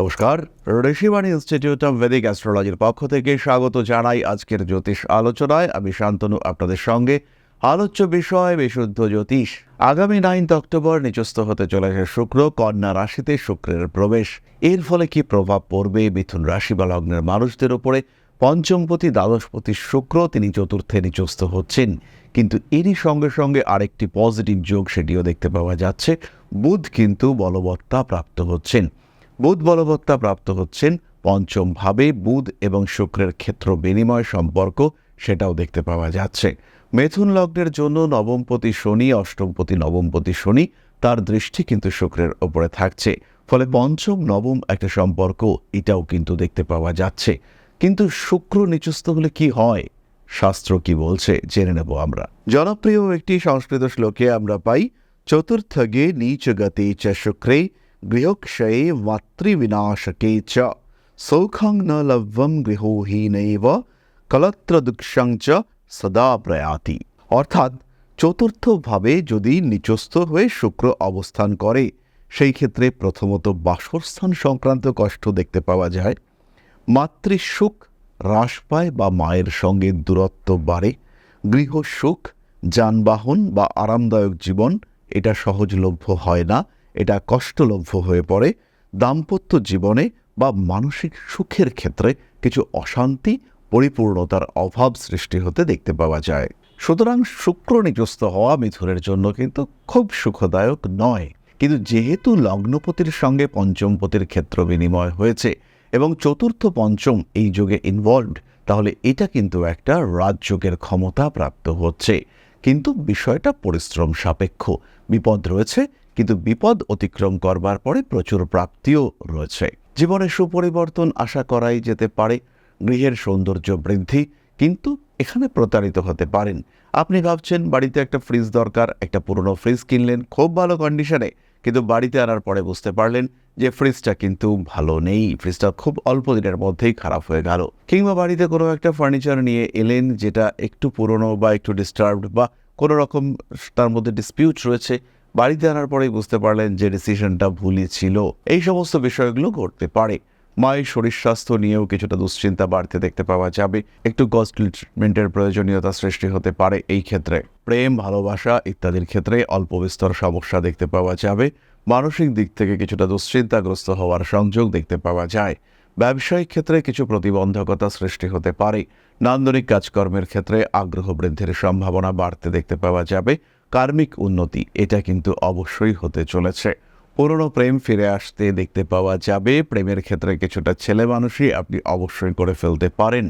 নমস্কার। Rishibani institute of Vedic অ্যাস্ট্রোলজির পক্ষ থেকে স্বাগত জানাই আজকের জ্যোতিষ আলোচনায়। আমি শান্তনু, আপনাদের সঙ্গে। আলোচ্য বিষয়, বিশুদ্ধ জ্যোতিষ। আগামী নাইন্থ অক্টোবর নিচস্থ হতে চলেছে শুক্র, কন্যা রাশিতে শুক্রের প্রবেশ। এর ফলে কি প্রভাব পড়বে? মিথুন রাশি বা লগ্নের মানুষদের উপরে পঞ্চমপতি, দ্বাদশপতি শুক্র তিনি চতুর্থে নিচস্থ হচ্ছেন। কিন্তু এরই সঙ্গে সঙ্গে আরেকটি পজিটিভ যোগ সেটিও দেখতে পাওয়া যাচ্ছে। বুধ কিন্তু বলবত্তা প্রাপ্ত হচ্ছেন। বুধ বলবত্তা প্রাপ্ত হচ্ছেন। পঞ্চম ভাবে বুধ এবং শুক্রের ক্ষেত্র বিনিময় সম্পর্ক সেটাও দেখতে পাওয়া যাচ্ছে। মেথুন লগ্নের জন্য নবমপতি শনি অষ্টমপতি নবমপতি শনি, তার দৃষ্টি কিন্তু শুক্রের ওপরে থাকছে। ফলে পঞ্চম, নবম একটা সম্পর্ক, এটাও কিন্তু দেখতে পাওয়া যাচ্ছে। কিন্তু শুক্র নিচস্থ হলে কি হয়? শাস্ত্র কি বলছে? জেনে নেব আমরা। জনপ্রিয় একটি সংস্কৃত শ্লোকে আমরা পাই, চতুর্থগে নীচ গতে চ শুক্রে গৃহক্ষয়ে মাতৃবিনাশকে চ সৌখং ন লভ্যম গৃহহীনৈব কলত্রদুঃখং চ সদা প্রয়াতি অর্থাৎ চতুর্থভাবে যদি নিচস্থ হয়ে শুক্র অবস্থান করে, সেই ক্ষেত্রে প্রথমত বাসস্থান সংক্রান্ত কষ্ট দেখতে পাওয়া যায়। মাতৃসুখ হ্রাস পায় বা মায়ের সঙ্গে দূরত্ব বাড়ে। গৃহসুখ যানবাহন বা আরামদায়ক জীবন, এটা সহজলভ্য হয় না। এটা কষ্টলভ্য হয়ে পড়ে। দাম্পত্য জীবনে বা মানসিক সুখের ক্ষেত্রে কিছু অশান্তি, পরিপূর্ণতার অভাব সৃষ্টি হতে দেখতে পাওয়া যায়। সুতরাং শুক্র নিচস্থ হওয়া মিথুনের জন্য কিন্তু খুব সুখদায়ক নয়। কিন্তু যেহেতু লগ্নপতির সঙ্গে পঞ্চমপতির ক্ষেত্র বিনিময় হয়েছে এবং চতুর্থ পঞ্চম এই যুগে ইনভলভড তাহলে এটা কিন্তু একটা রাজযোগের ক্ষমতা প্রাপ্ত হচ্ছে। কিন্তু বিষয়টা পরিশ্রম সাপেক্ষ। বিপদ রয়েছে কিন্তু বিপদ অতিক্রম করবার পরে প্রচুর প্রাপ্তিও রয়েছে। জীবনে সুপরিবর্তন আশা করাই যেতে পারে, গৃহের সৌন্দর্য বৃদ্ধি কিন্তু এখানে প্রতারিত হতে পারেন। আপনি ভাবছেন বাড়িতে একটা ফ্রিজ দরকার, একটা পুরনো ফ্রিজ কিনলেন, খুব ভালো কন্ডিশনে কিন্তু বাড়িতে আনার পরে বুঝতে পারলেন যে ফ্রিজটা কিন্তু ভালো নেই। ফ্রিজটা খুব অল্প দিনের মধ্যেই খারাপ হয়ে গেল। কিংবা বাড়িতে কোনো একটা ফার্নিচার নিয়ে এলেন যেটা একটু পুরনো বা একটু ডিস্টার্বড বা কোনো রকম তার মধ্যে ডিসপিউট রয়েছে বাড়িতে আনার পরেই বুঝতে পারলেন যে ডিসিশনটা ভুলই ছিল। এই সমস্ত বিষয়গুলো ঘটতে পারে। মায়ের শরীর স্বাস্থ্য নিয়েও কিছুটা দুশ্চিন্তা বাড়তে দেখতে পাওয়া যাবে। একটু কস্টলি ট্রিটমেন্টের প্রয়োজনীয়তা সৃষ্টি হতে পারে এই ক্ষেত্রে। প্রেম, ভালোবাসা ইত্যাদির ক্ষেত্রে অল্প বিস্তর সমস্যা দেখতে পাওয়া যাবে। মানসিক দিক থেকে কিছুটা দুশ্চিন্তাগ্রস্ত হওয়ার সংযোগ দেখতে পাওয়া যায়। ব্যবসায়িক ক্ষেত্রে কিছু প্রতিবন্ধকতা সৃষ্টি হতে পারে। নান্দনিক কাজকর্মের ক্ষেত্রে আগ্রহ বৃদ্ধির সম্ভাবনা বাড়তে দেখতে পাওয়া যাবে। কার্মিক উন্নতি, এটা কিন্তু অবশ্যই হতে চলেছে। পুরনো প্রেম ফিরে আসতে দেখতে পাওয়া যাবে। প্রেমের ক্ষেত্রে কিছুটা ছেলে মানুষই আপনি অবশ্যই করে ফেলতে পারেন।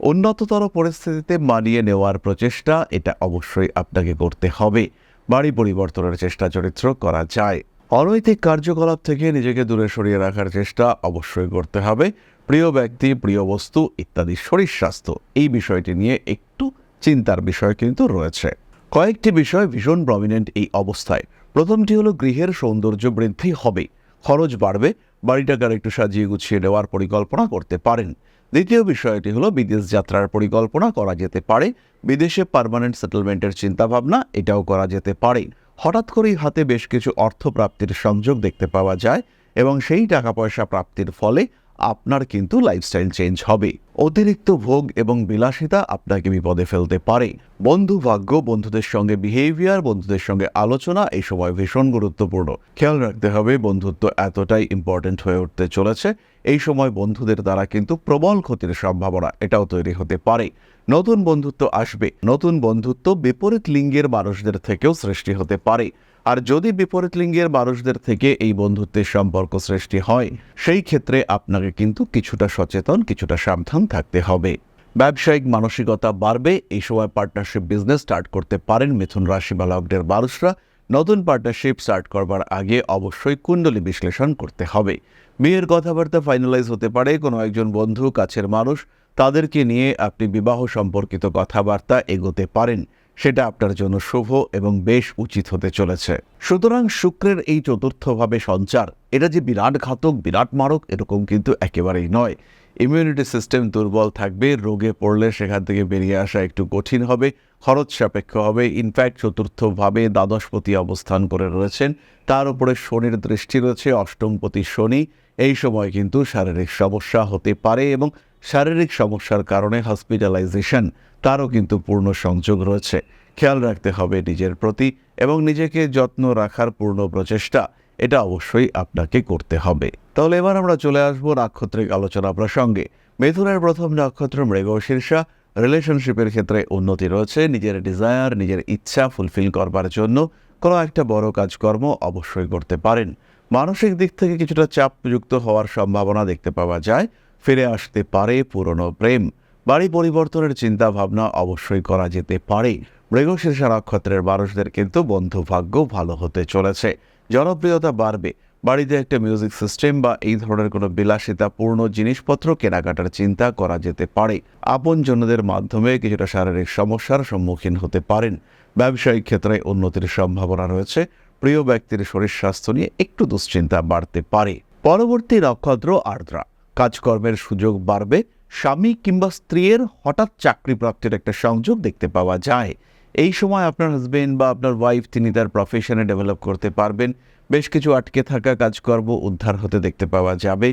উন্নততর পরিস্থিতিতে মানিয়ে নেওয়ার প্রচেষ্টা, এটা অবশ্যই আপনাকে করতে হবে। বাড়ি পরিবর্তনের চেষ্টা চরিত্র করা যায়। অনৈতিক কার্যকলাপ থেকে নিজেকে দূরে সরিয়ে রাখার চেষ্টা অবশ্যই করতে হবে। প্রিয় ব্যক্তি, প্রিয় বস্তু, ইত্যাদি শরীর স্বাস্থ্য, এই বিষয়টি নিয়ে একটু চিন্তার বিষয় কিন্তু রয়েছে। কয়েকটি বিষয় ভীষণ প্রমিনেন্ট এই অবস্থায়। প্রথমটি হলো, গৃহের সৌন্দর্য বৃদ্ধি হবে খরচ বাড়বে, বাড়িটাকে একটু সাজিয়ে গুছিয়ে নেওয়ার পরিকল্পনা করতে পারেন। দ্বিতীয় বিষয়টি হলো, বিদেশ যাত্রার পরিকল্পনা করা যেতে পারে। বিদেশে পারমানেন্ট সেটেলমেন্টের চিন্তাভাবনা এটাও করা যেতে পারে। হঠাৎ করেই হাতে বেশ কিছু অর্থ প্রাপ্তির সংযোগ দেখতে পাওয়া যায় এবং সেই টাকা পয়সা প্রাপ্তির ফলে আপনার কিন্তু লাইফস্টাইল চেঞ্জ হবে। অতিরিক্ত ভোগ এবং বিলাসিতা আপনাকে বিপদে ফেলতে পারে। বন্ধু ভাগ্য, বন্ধুদের সঙ্গে বিহেভিয়ার বন্ধুদের সঙ্গে আলোচনা, এই সময় ভীষণ গুরুত্বপূর্ণ। খেয়াল রাখতে হবে, বন্ধুত্ব এতটাই ইম্পর্ট্যান্ট হয়ে উঠতে চলেছে। এই সময় বন্ধুদের দ্বারা কিন্তু প্রবল ক্ষতির সম্ভাবনা এটাও তৈরি হতে পারে। নতুন বন্ধুত্ব আসবে। নতুন বন্ধুত্ব বিপরীত লিঙ্গের মানুষদের থেকেও সৃষ্টি হতে পারে। আর যদি বিপরীত লিঙ্গের মানুষদের থেকে এই বন্ধুত্বের সম্পর্ক সৃষ্টি হয়, সেই ক্ষেত্রে আপনাকে কিন্তু কিছুটা সচেতন, কিছুটা সাবধান থাকতে হবে। ব্যবসায়িক মানসিকতা বাড়বে, এই সময় পার্টনারশিপ বিজনেস স্টার্ট করতে পারেন মিথুন রাশি বা লগ্নের মানুষরা। নতুন পার্টনারশিপ স্টার্ট করবার আগে অবশ্যই কুণ্ডলী বিশ্লেষণ করতে হবে। বিয়ের কথাবার্তা ফাইনালাইজ হতে পারে, কোনো একজন বন্ধু, কাছের মানুষ, তাদেরকে নিয়ে আপনি বিবাহ সম্পর্কিত কথাবার্তা এগোতে পারেন। সেটা আপনার জন্য শুভ এবং বেশ উচিত হতে চলেছে। সুতরাং শুক্রের এই চতুর্থভাবে সঞ্চার, এটা যে বিরাট ঘাতক, বিরাট মারক, এরকম কিন্তু একেবারেই নয়। ইমিউনিটি সিস্টেম দুর্বল থাকবে, রোগে পড়লে সেখান থেকে বেরিয়ে আসা একটু কঠিন হবে, খরচ সাপেক্ষ হবে। ইনফ্যাক্ট চতুর্থভাবে দ্বাদশপতি অবস্থান করে রয়েছেন। তার উপরে শনির দৃষ্টি রয়েছে, অষ্টমপতি শনি। এই সময় কিন্তু শারীরিক সমস্যা হতে পারে এবং শারীরিক সমস্যার কারণে হসপিটালাইজেশন, তারও কিন্তু পূর্ণ সংযোগ রয়েছে। খেয়াল রাখতে হবে নিজের প্রতি এবং নিজেকে যত্ন রাখার পূর্ণ প্রচেষ্টা, এটা অবশ্যই আপনাকে করতে হবে। তাহলে এবার আমরা চলে আসব নাক্ষত্রিক আলোচনা প্রসঙ্গে। মিথুনের প্রথম নক্ষত্র মৃগ শীর্ষা রিলেশনশিপের ক্ষেত্রে উন্নতি রয়েছে, নিজের ডিজায়ার নিজের ইচ্ছা ফুলফিল করবার জন্য কোনো একটা বড় কাজকর্ম অবশ্যই করতে পারেন। মানসিক দিক থেকে কিছুটা চাপযুক্ত হওয়ার সম্ভাবনা দেখতে পাওয়া যায় ফিরে আসতে পারে পুরনো প্রেম। বাড়ি পরিবর্তনের চিন্তা ভাবনা অবশ্যই করা যেতে পারে। মৃগশীর্ষ নক্ষত্রের মানুষদের কিন্তু বন্ধু ভাগ্য ভালো হতে চলেছে। জনপ্রিয়তা বাড়বে। বাড়িতে একটা মিউজিক সিস্টেম বা এই ধরনের কোনো বিলাসিতাপূর্ণ জিনিসপত্র কেনাকাটার চিন্তা করা যেতে পারে। আপনজনদের মাধ্যমে কিছুটা শারীরিক সমস্যার সম্মুখীন হতে পারেন। ব্যবসায়িক ক্ষেত্রে উন্নতির সম্ভাবনা রয়েছে। প্রিয় ব্যক্তির শরীর স্বাস্থ্য নিয়ে একটু দুশ্চিন্তা বাড়তে পারে। পরবর্তী নক্ষত্র আর্দ্রা। কাজকর্মের সুযোগ বাড়বে, স্বামী কিংবা স্ত্রীর হঠাৎ চাকরি প্রাপ্তির একটা সংযোগ দেখতে পাওয়া যায়। এই সময় আপনার হাজবেন্ড বা আপনার ওয়াইফ তিনি তার প্রফেশনে ডেভেলপ করতে পারবেন। বেশ কিছু আটকে থাকা কাজকর্ম উদ্ধার হতে দেখতে পাওয়া যাবে।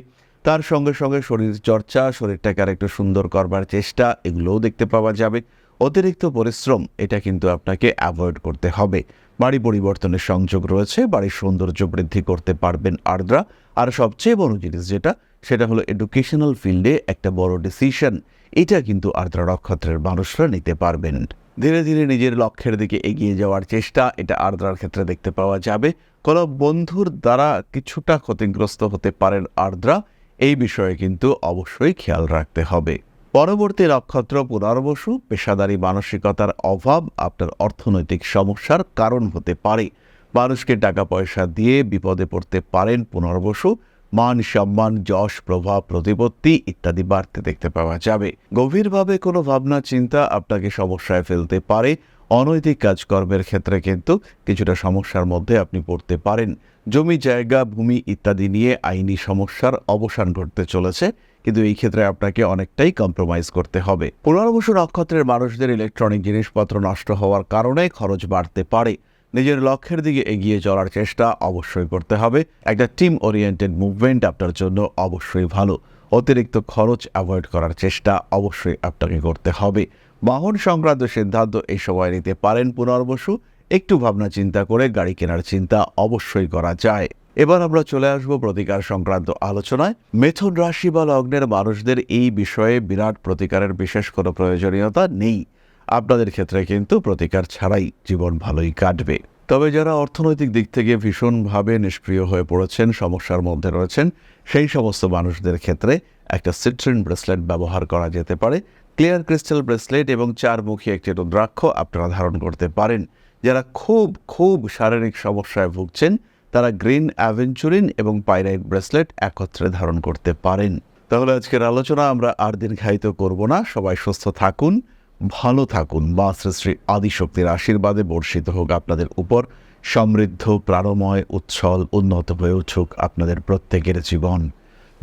তার সঙ্গে সঙ্গে শরীর চর্চা, শরীরটাকে আর একটু সুন্দর করবার চেষ্টা, এগুলোও দেখতে পাওয়া যাবে। অতিরিক্ত পরিশ্রম, এটা কিন্তু আপনাকে অ্যাভয়েড করতে হবে। বাড়ি পরিবর্তনের সংযোগ রয়েছে, বাড়ির সৌন্দর্য বৃদ্ধি করতে পারবেন আর্দ্রা। আর সবচেয়ে বড় জিনিস যেটা, সেটা হলো এডুকেশনাল ফিল্ডে একটা বড় ডিসিশন এটা কিন্তু আর্দ্রা নক্ষত্রের মানুষরা নিতে পারবেন। ধীরে ধীরে নিজের লক্ষ্যের দিকে এগিয়ে যাওয়ার চেষ্টা, এটা আর্দ্রার ক্ষেত্রে দেখতে পাওয়া যাবে। কোনো বন্ধুর দ্বারা কিছুটা ক্ষতিগ্রস্ত হতে পারেন আর্দ্রা, এই বিষয়ে কিন্তু অবশ্যই খেয়াল রাখতে হবে। পরবর্তী নক্ষত্র পুনর্বসু, পেশাদারী মানসিকতার অভাব, আপনার অর্থনৈতিক সমস্যার কারণ হতে পারে। মানুষকে টাকা পয়সা দিয়ে বিপদে পড়তে পারেন পুনর্বসু। মান সম্মান, যশ, প্রভাব, প্রতিপত্তি ইত্যাদি বাড়তে দেখতে পাওয়া যাবে। গভীরভাবে কোনো ভাবনা, চিন্তা আপনাকে সমস্যায় ফেলতে পারে। অনৈতিক কাজকর্মের ক্ষেত্রে কিন্তু কিছুটা সমস্যার মধ্যে আপনি পড়তে পারেন। জমি, জায়গা, ভূমি ইত্যাদি নিয়ে আইনি সমস্যার অবসান ঘটতে চলেছে, কিন্তু এই ক্ষেত্রে আপনাকে অনেকটাই কম্প্রোমাইজ করতে হবে। পুনর্বসু নক্ষত্রের মানুষদের ইলেকট্রনিক জিনিসপত্র নষ্ট হওয়ার কারণে খরচ বাড়তে পারে। নিজের লক্ষ্যের দিকে এগিয়ে চলার চেষ্টা অবশ্যই করতে হবে। একটা টিম ওরিয়েন্টেড মুভমেন্ট আপনার জন্য অবশ্যই ভালো। অতিরিক্ত খরচ অ্যাভয়েড করার চেষ্টা অবশ্যই আপনাকে করতে হবে। বাহন সংক্রান্ত সিদ্ধান্ত এই সময় নিতে পারেন পুনর্বসু। একটু ভাবনা চিন্তা করে গাড়ি কেনার চিন্তা অবশ্যই করা যায়। এবার আমরা চলে আসব প্রতিকার সংক্রান্ত আলোচনায়। মেথুন রাশি বা লগ্নের মানুষদের এই বিষয়ে বিরাট প্রতিকারের বিশেষ কোনো প্রয়োজনীয়তা নেই। আপনাদের ক্ষেত্রে কিন্তু প্রতিকার ছাড়াই জীবন ভালোই কাটবে। তবে যারা অর্থনৈতিক দিক থেকে ভীষণভাবে নিষ্ক্রিয় হয়ে পড়েছেন, সমস্যার মধ্যে রয়েছেন, সেই সমস্ত মানুষদের ক্ষেত্রে একটা সিট্রিন ব্রেসলেট ব্যবহার করা যেতে পারে। ক্লিয়ার ক্রিস্টাল ব্রেসলেট এবং চারমুখী একটি রুদ্রাক্ষ আপনারা ধারণ করতে পারেন। যারা খুব খুব শারীরিক সমস্যায় ভুগছেন, তারা গ্রিন অ্যাভেঞ্চুরিন এবং পাইরাইট ব্রেসলেট একত্রে ধারণ করতে পারেন। তাহলে আজকের আলোচনা আমরা আর দীর্ঘায়িত করব না। সবাই সুস্থ থাকুন, ভালো থাকুন। মা শ্রী আদিশক্তির আশীর্বাদে বর্ষিত হোক আপনাদের উপর। সমৃদ্ধ, প্রাণময়, উচ্ছল, উন্নত হয়ে উঠুক আপনাদের প্রত্যেকের জীবন।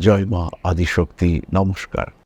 জয় মা আদিশক্তি। নমস্কার।